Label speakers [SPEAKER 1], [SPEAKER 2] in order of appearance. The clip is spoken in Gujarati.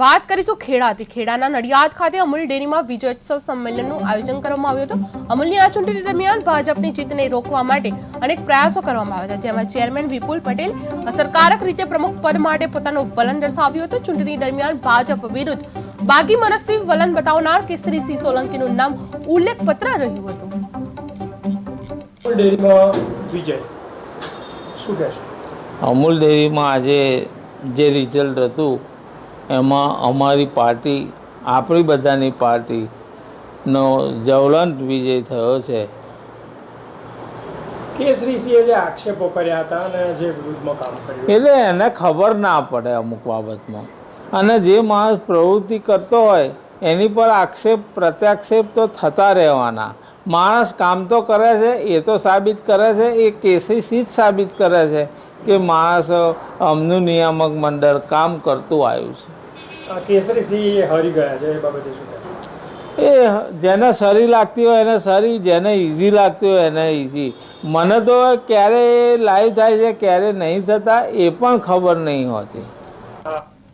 [SPEAKER 1] વાત કરીશું ખેડાથી. ખેડાના નડિયાદ ખાતે અમૂલ ડેરીમાં વિજયોત્સવ સંમેલનનું આયોજન કરવામાં આવ્યું હતું. અમૂલની આ ચૂંટણી દરમિયાન ભાજપની જીતને રોકવા માટે અનેક પ્રયાસો કરવામાં આવ્યા હતા જેમાં ચેરમેન વિપુલ પટેલ અસરકારક રીતે પ્રમુખ પદ માટે પોતાનું વલણ દર્શાવ્યું હતું. ચૂંટણી દરમિયાન ભાજપ વિરુદ્ધ બાગી મનસ્વી વલણ બતાવનાર કેસરી સિંહ સોલંકીનું નામ ઉલ્લેખ પત્ર રહ્યું હતું.
[SPEAKER 2] ડેરીમાં વિજય શું
[SPEAKER 3] અમૂલ ડેરીમાં આજે જે રિઝલ્ટ હતું એમાં અમારી પાર્ટી આપણી બધાની પાર્ટીનો જ્વલંત વિજય થયો છે.
[SPEAKER 2] કેસરીસિંહે જે આક્ષેપો કર્યા હતા અને જે વિરુદ્ધમાં કામ કર્યું
[SPEAKER 3] એટલે એને ખબર ના પડે અમુક બાબતમાં. અને જે માણસ પ્રવૃત્તિ કરતો હોય એની પર આક્ષેપ પ્રત્યાક્ષેપ તો થતા રહેવાના. માણસ કામ તો કરે છે એ તો સાબિત કરે છે એ કેસીસી જ સાબિત કરે છે કે માણસ અમનું નિયામક મંડળ કામ કરતું આવ્યું છે.
[SPEAKER 2] કેસરીસિંહ હારી ગયા છે એ બાબતે શું
[SPEAKER 3] એ જેને સારી લાગતી હોય એને સારી, જેને ઇઝી લાગતી હોય એને ઇઝી મને તો ક્યારે લાઈવ થાય છે, ક્યારે નહીં થતા, એ પણ ખબર નહીં હોતી.